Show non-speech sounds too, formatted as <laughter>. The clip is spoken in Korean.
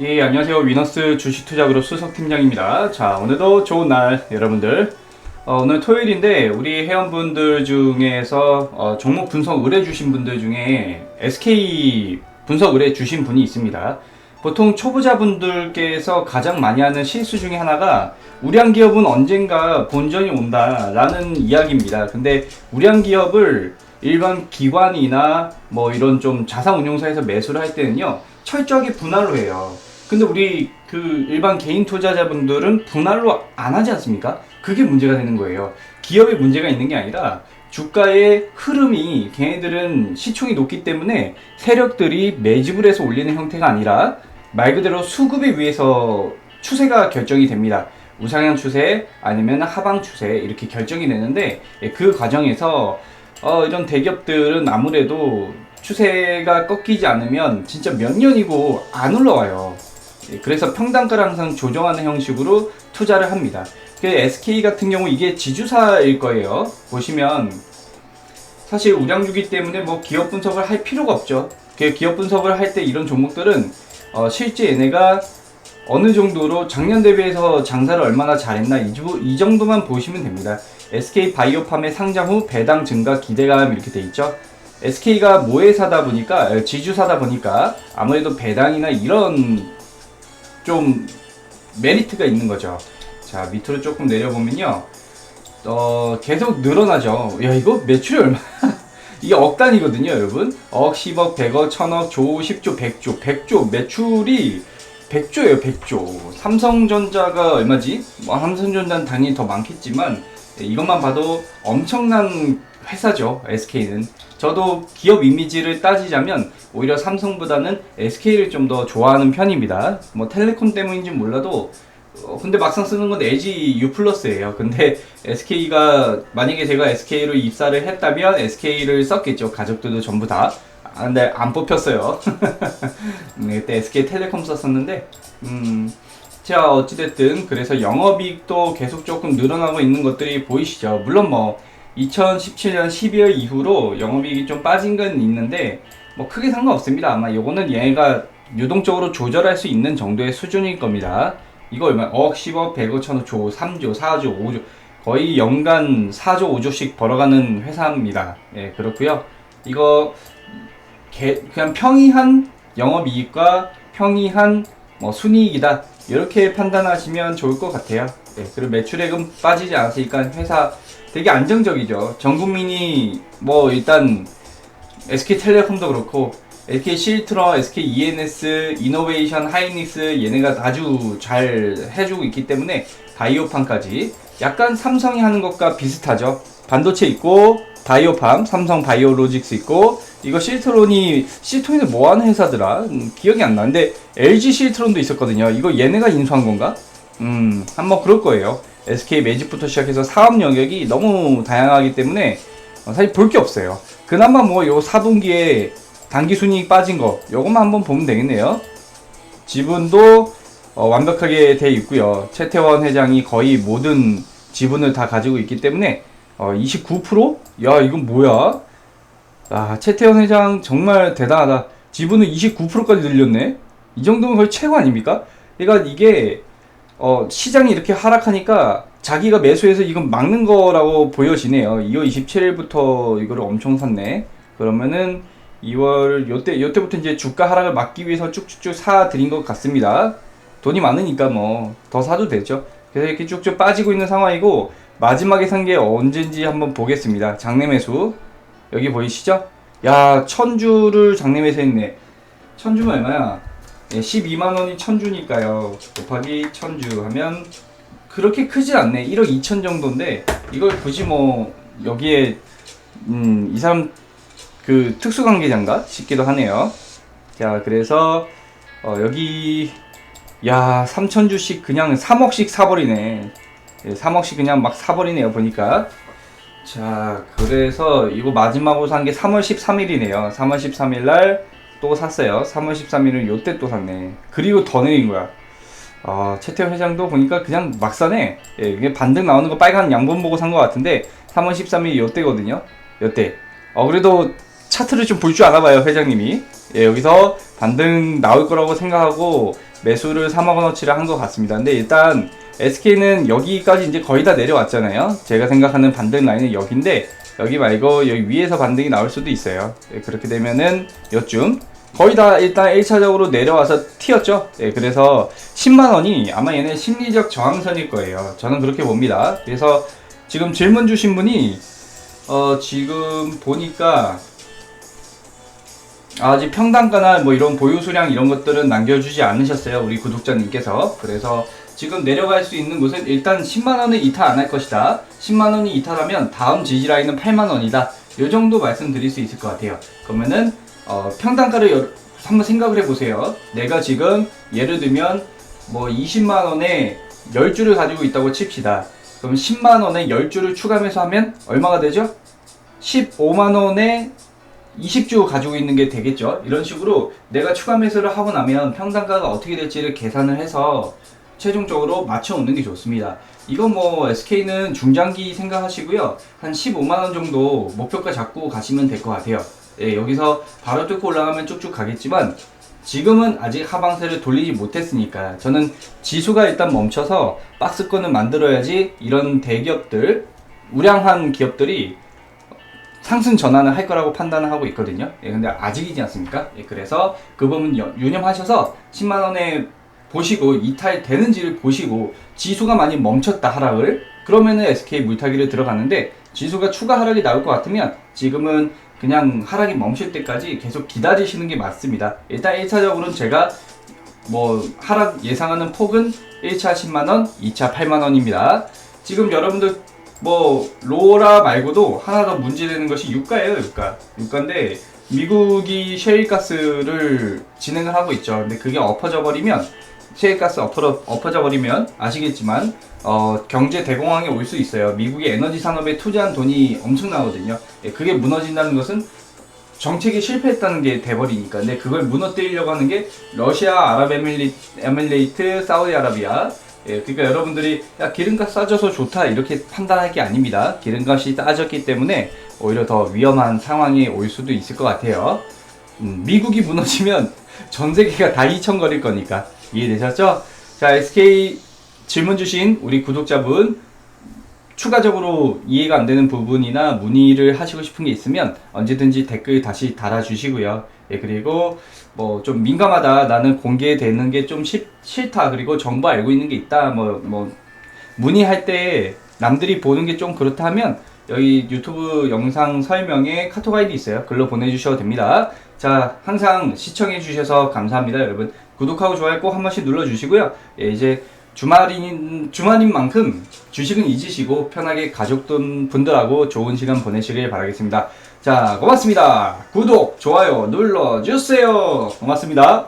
예, 안녕하세요. 위너스 주식투자그룹 수석팀장입니다. 자, 오늘도 좋은 날, 여러분들. 어, 오늘 토요일인데, 우리 회원분들 중에서 어, 종목 분석 의뢰 주신 분들 중에 SK 분석 의뢰 주신 분이 있습니다. 보통 초보자분들께서 가장 많이 하는 실수 중에 하나가 우량 기업은 언젠가 본전이 온다라는 이야기입니다. 근데 우량 기업을 일반 기관이나 뭐 이런 좀 자산운용사에서 매수를 할 때는요 철저하게 분할로 해요. 근데 우리 그 일반 개인 투자자분들은 분할로 안 하지 않습니까? 그게 문제가 되는 거예요. 기업에 문제가 있는 게 아니라 주가의 흐름이 걔네들은 시총이 높기 때문에 세력들이 매집을 해서 올리는 형태가 아니라 말 그대로 수급에 의해서 추세가 결정이 됩니다. 우상향 추세 아니면 하방 추세 이렇게 결정이 되는데 예, 그 과정에서 어, 이런 대기업들은 아무래도 추세가 꺾이지 않으면 진짜 몇 년이고 안 올라와요. 예, 그래서 평단가를 항상 조정하는 형식으로 투자를 합니다. 그 SK 같은 경우 이게 지주사일 거예요. 보시면 사실 우량주기 때문에 뭐 기업 분석을 할 필요가 없죠. 그 기업 분석을 할 때 이런 종목들은 어, 실제 얘네가 어느 정도로 작년 대비해서 장사를 얼마나 잘했나 이 정도만 보시면 됩니다. SK 바이오팜의 상장 후 배당 증가 기대감 이렇게 돼 있죠. SK가 모회사다 보니까 어, 지주사다 보니까 아무래도 배당이나 이런 좀 메리트가 있는 거죠. 자 밑으로 조금 내려보면요, 어 계속 늘어나죠. 야 이거 매출이 얼마? <laughs> 이게 억 단위거든요, 여러분. 억, 10억, 100억, 1000억, 조, 10조, 100조, 100조 매출이 100조예요, 100조. 삼성전자가 얼마지? 뭐 삼성전자는 당연히 더 많겠지만 예, 이것만 봐도 엄청난 회사죠, SK는. 저도 기업 이미지를 따지자면 오히려 삼성보다는 SK를 좀 더 좋아하는 편입니다. 뭐 텔레콤 때문인지 몰라도 어, 근데 막상 쓰는 건 LG U 플러스예요. 근데 <laughs> SK가 만약에 제가 SK로 입사를 했다면 SK를 썼겠죠. 가족들도 전부 다. 아, 근데 안 뽑혔어요. 네, <laughs> 그때 SK 텔레콤 썼었는데, 음, 자 어찌됐든 그래서 영업이익도 계속 조금 늘어나고 있는 것들이 보이시죠. 물론 뭐 2017년 12월 이후로 영업이익이 좀 빠진 건 있는데 뭐 크게 상관없습니다. 아마 요거는 얘가 유동적으로 조절할 수 있는 정도의 수준일 겁니다. 이거 얼마? 억, 10억, 100억, 1000억, 조, 3조, 4조, 5조 거의 연간 4조, 5조씩 벌어가는 회사입니다. 예, 그렇고요. 이거 개- 그냥 평이한 영업이익과 평이한 뭐 순이익이다 이렇게 판단하시면 좋을 것 같아요. 예, 그리고 매출액은 빠지지 않았으니까 회사 되게 안정적이죠. 전 국민이 뭐 일단 SK텔레콤도 그렇고 SK 실트러, SK ENS, 이노베이션, 하이닉스 얘네가 아주 잘 해주고 있기 때문에 바이오팜까지 약간 삼성이 하는 것과 비슷하죠. 반도체 있고 바이오팜, 삼성 바이오로직스 있고 이거 실트론이 실트론이 뭐 하는 회사더라? 음, 기억이 안 나는데 LG 실트론도 있었거든요. 이거 얘네가 인수한 건가? 음, 한번 그럴 거예요. SK 매직부터 시작해서 사업 영역이 너무 다양하기 때문에 어, 사실 볼 게 없어요. 그나마 뭐 요 4분기에 단기 순이익 빠진 거 요것만 한번 보면 되겠네요. 지분도 어, 완벽하게 돼 있고요. 최태원 회장이 거의 모든 지분을 다 가지고 있기 때문에 어, 29%? 야 이건 뭐야? 아 최태원 회장 정말 대단하다. 지분을 29%까지 늘렸네. 이 정도면 거의 최고 아닙니까? 그러니까 이게 어, 시장이 이렇게 하락하니까 자기가 매수해서 이건 막는 거라고 보여지네요. 2월 27일부터 이거를 엄청 샀네. 그러면은 2월 요때 요때부터 이제 주가 하락을 막기 위해서 쭉쭉쭉 사 드린 것 같습니다. 돈이 많으니까 뭐 더 사도 되죠. 그래서 이렇게 쭉쭉 빠지고 있는 상황이고 마지막에 산 게 언젠지 한번 보겠습니다. 장내 매수 여기 보이시죠? 야 천주를 장내 매수했네. 천주면 얼마야? 예, 12만 원이 천주니까요. 곱하기 천주 하면 그렇게 크지 않네. 1억 2천 정도인데 이걸 굳이 뭐 여기에 음, 이 사람 그 특수관계자인가 싶기도 하네요. 자, 그래서 어, 여기 야 3천 주씩 그냥 3억씩 사버리네. 예, 3억씩 그냥 막 사버리네요. 보니까. 자, 그래서 이거 마지막으로 산 게 3월 13일이네요. 3월 13일 날 또 샀어요. 3월 13일은 요때 또 샀네. 그리고 더 내린 거야. 아, 최태원 회장도 보니까 그냥 막 사네. 예, 이게 반등 나오는 거 빨간 양본 보고 산 것 같은데 3월 13일 요때거든요. 요때. 어, 그래도 차트를 좀 볼줄 아나 봐요, 회장님이. 예, 여기서 반등 나올 거라고 생각하고 매수를 3억 원어치를 한 것 같습니다. 근데 일단 SK는 여기까지 이제 거의 다 내려왔잖아요. 제가 생각하는 반등 라인은 여기인데 여기 말고 여기 위에서 반등이 나올 수도 있어요. 예, 그렇게 되면은 요쯤 거의 다 일단 1차적으로 내려와서 튀었죠. 예, 그래서 10만 원이 아마 얘네 심리적 저항선일 거예요. 저는 그렇게 봅니다. 그래서 지금 질문 주신 분이 어 지금 보니까 아직 평단가나 뭐 이런 보유 수량 이런 것들은 남겨주지 않으셨어요 우리 구독자님께서. 그래서 지금 내려갈 수 있는 곳은 일단 10만원은 이탈 안 할 것이다. 10만원이 이탈하면 다음 지지 라인은 8만원이다. 요 정도 말씀드릴 수 있을 것 같아요. 그러면은 어, 평단가를 여- 한번 생각을 해보세요. 내가 지금 예를 들면 뭐 20만원에 10주를 가지고 있다고 칩시다. 그럼 10만원에 10주를 추가하면서 하면 얼마가 되죠? 15만원에 20주 가지고 있는 게 되겠죠. 이런 식으로 내가 추가 매수를 하고 나면 평단가가 어떻게 될지를 계산을 해서 최종적으로 맞춰 놓는 게 좋습니다. 이건 뭐 SK는 중장기 생각하시고요. 한 15만 원 정도 목표가 잡고 가시면 될 것 같아요. 예, 여기서 바로 뚫고 올라가면 쭉쭉 가겠지만 지금은 아직 하방세를 돌리지 못했으니까 저는 지수가 일단 멈춰서 박스권을 만들어야지 이런 대기업들 우량한 기업들이 상승 전환을 할 거라고 판단을 하고 있거든요. 예, 근데 아직이지 않습니까? 예, 그래서 그 부분 여- 유념하셔서 10만 원에 보시고 이탈 되는지를 보시고 지수가 많이 멈췄다 하락을 그러면은 SK 물타기를 들어가는데 지수가 추가 하락이 나올 것 같으면 지금은 그냥 하락이 멈출 때까지 계속 기다리시는 게 맞습니다. 일단 1차적으로는 제가 뭐 하락 예상하는 폭은 1차 10만 원, 2차 8만 원입니다. 지금 여러분들 뭐 로라 말고도 하나 더 문제되는 것이 유가예요, 유가. 유가인데 미국이 셰일가스를 진행을 하고 있죠. 근데 그게 엎어져 버리면 셰일가스 엎어, 엎어져 버리면 아시겠지만 어, 경제 대공황이 올 수 있어요. 미국의 에너지 산업에 투자한 돈이 엄청나거든요. 예, 그게 무너진다는 것은 정책이 실패했다는 게 돼버리니까. 근데 그걸 무너뜨리려고 하는 게 러시아, 아랍에밀리, 에밀레이트, 사우디아라비아. 예, 그러니까 여러분들이 야 기름값 싸져서 좋다 이렇게 판단할 게 아닙니다. 기름값이 싸졌기 때문에 오히려 더 위험한 상황이 올 수도 있을 것 같아요. 음, 미국이 무너지면 <laughs> 전 세계가 다 이청거릴 거니까 이해되셨죠? 자 SK 질문 주신 우리 구독자분 추가적으로 이해가 안 되는 부분이나 문의를 하시고 싶은 게 있으면 언제든지 댓글 다시 달아주시고요. 예, 그리고 뭐 좀 민감하다, 나는 공개되는 게 좀 싫다, 그리고 정보 알고 있는 게 있다, 뭐, 뭐, 문의할 때 남들이 보는 게 좀 그렇다 하면 여기 유튜브 영상 설명에 카톡 아이디 있어요. 글로 보내주셔도 됩니다. 자, 항상 시청해 주셔서 감사합니다, 여러분. 구독하고 좋아요 꼭 한 번씩 눌러주시고요. 예, 이제 주말인 주말인 만큼 주식은 잊으시고 편하게 가족들 분들하고 좋은 시간 보내시길 바라겠습니다. 자, 고맙습니다. 구독, 좋아요 눌러 주세요. 고맙습니다.